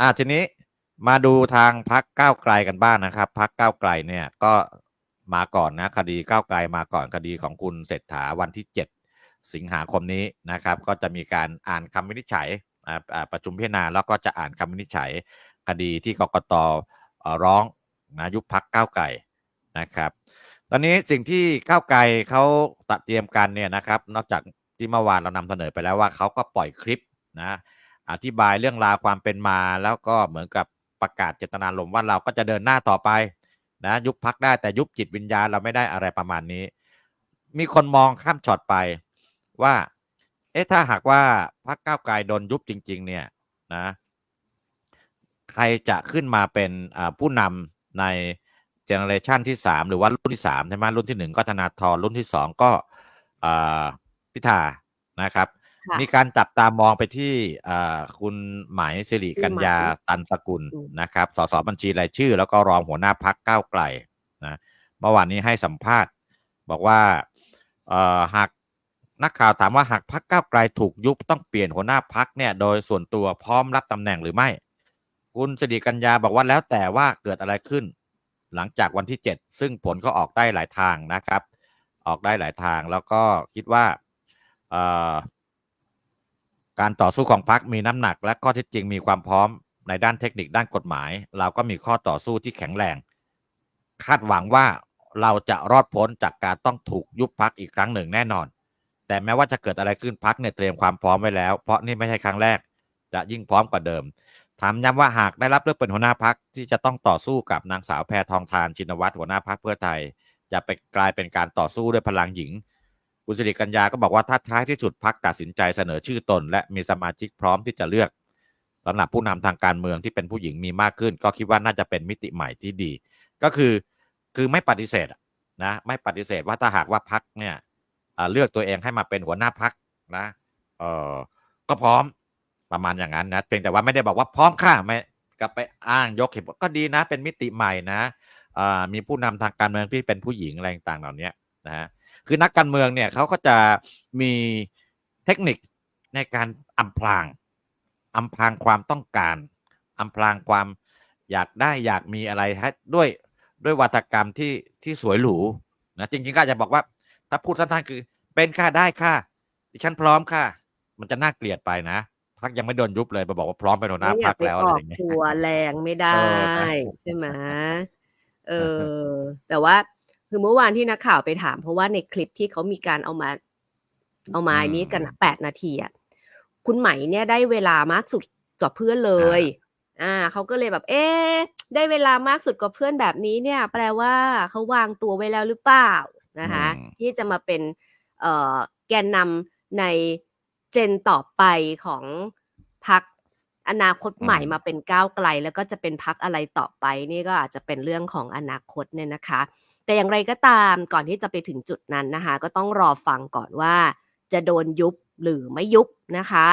อ่าทีนี้มาดูทางพักก้าวไกลกันบ้างนะครับพักก้าวไกลเนี่ยก็มาก่อนนะคดีก้าวไกลมาก่อนคดีของคุณเศรษฐาวันที่ 7 สิงหาคมนี้นะครับ ก็จะมีการอ่านคำวินิจฉัยอ่าประชุมพิจารณาแล้วก็จะอ่านคำวินิจฉัยคดีที่กกตร้องนะยุบพักก้าวไกลนะครับ ตอนนี้สิ่งที่ก้าวไกลเขาตัดเตรียมกันเนี่ยนะครับ นอกจากที่เมื่อวานเรานำเสนอไปแล้วว่าเขาก็ปล่อยคลิปนะ อธิบายเรื่องราวความเป็นมา แล้วก็เหมือนกับประกาศเจตนารมณ์ว่าเราก็จะเดินหน้าต่อไปนะยุบพักได้แต่ยุบจิตวิญญาณเราไม่ได้อะไรประมาณนี้ มีคนมองข้ามช็อตไปว่า เอ๊ะถ้าหากว่าพักก้าวไกลโดนยุบจริง ๆ เนี่ยนะใครจะขึ้นมาเป็นผู้นำในเจเนอเรชันที่ 3 หรือว่ารุ่นที่3ใช่ไหมรุ่นที่ 1 ก็ธนาธรรุ่นที่ 2 ก็พิธานะครับ มีการจับตามองไปที่อ่าคุณไหมายสิริกัญญาคุณไหมตันสกุลอืมนะครับ สสบัญชีรายชื่อ แล้วก็รองหัวหน้าพักก้าวไกลนะเมื่อวานนี้ให้สัมภาษณ์ บอกว่าเอ่อหากนักข่าวถามว่าหากพักก้าวไกลถูกยุบต้องเปลี่ยนหัวหน้าพักเนี่ยโดยส่วนตัวพร้อมรับตำแหน่งหรือไม่ คุณสิริกัญญาบอกว่าแล้วแต่ว่าเกิดอะไรขึ้น หลังจากวันที่ 7 ซึ่งผลก็ออกได้หลายทางนะครับ ออกได้หลายทางแล้วก็คิดว่าเอ่อ การต่อสู้ของพรรคมีน้ำหนัก และข้อเท็จจริงมีความพร้อมในด้านเทคนิคด้านกฎหมาย เราก็มีข้อต่อสู้ที่แข็งแรง คาดหวังว่าเราจะรอดพ้นจากการต้องถูกยุบพักอีกครั้งหนึ่งแน่นอน แต่แม้ว่าจะเกิดอะไรขึ้นพักเนี่ยเตรียมความพร้อมไว้แล้ว เพราะนี่ไม่ใช่ครั้งแรก จะยิ่งพร้อมกว่าเดิม ถามย้ำว่าหากได้รับเลือกเป็นหัวหน้าพักที่จะต้องต่อสู้กับนางสาวแพทองทานชินวัตรหัวหน้าพักเพื่อไทย จะไปกลายเป็นการต่อสู้ด้วยพลังหญิง คุณสิริกัญญาก็บอกว่าถ้าท้ายที่สุดพักตัดสินใจเสนอชื่อตน และมีสมาชิกพร้อมที่จะเลือกสำหรับผู้นำทางการเมืองที่เป็นผู้หญิงมีมากขึ้น ก็คิดว่าน่าจะเป็นมิติใหม่ที่ดี ก็คือคือไม่ปฏิเสธนะไม่ปฏิเสธว่าถ้าหากว่าพักเนี่ยเลือกตัวเองให้มาเป็นหัวหน้าพักนะเออก็พร้อมประมาณอย่างนั้นนะเพียงแต่ว่าไม่ได้บอกว่าพร้อมค่ะไม่ก็ไปอ้างยกเหตุผลก็ดีนะ เป็นมิติใหม่นะมีผู้นำทางการเมืองที่เป็นผู้หญิงอะไรต่างๆเหล่านี้นะฮะ คือนักการเมืองเนี่ยเขาก็จะมีเทคนิคในการอำพรางอำพรางความต้องการอำพรางความอยากได้อยากมีอะไรให้ด้วยด้วยวัฒกรรมที่ที่สวยหรูนะจริงๆก็อาจจะบอกว่า ถ้าพูดสั้นๆคือเป็นค่าได้ค่ะดิฉันพร้อมค่ะ มันจะน่าเกลียดไปนะพักยังไม่โดนยุบเลยมาบอกว่าพร้อมเป็นหัวหน้าไม่อพัยากกไปแล้วออะไรออกย่างเงี้ยตัวแรงไม่ได้เออนะใช่ไหมเออ แต่ว่า คือเมื่อวานที่นักข่าวไปถาม เพราะว่าในคลิปที่เขามีการเอามา เอามาอันนี้กันแปดนาทีอะคุณไหมเนี่ยได้เวลามากสุดกว่าเพื่อนเลย อ่าเขาก็เลยแบบ เอ๊ะได้เวลามากสุดกว่าเพื่อนแบบนี้เนี่ย แปลว่าเขาวางตัวไว้แล้วหรือเปล่านะคะอืมที่จะมาเป็นเอ่อแกนนำในเจนต่อไปของพักอนาคตใหม่มาเป็นก้าวไกล แล้วก็จะเป็นพักอะไรต่อไป นี่ก็อาจจะเป็นเรื่องของอนาคตเนี่ยนะคะ แต่อย่างไรก็ตามก่อนที่จะไปถึงจุดนั้นนะคะ ก็ต้องรอฟังก่อนว่าจะโดนยุบหรือไม่ยุบนะคะ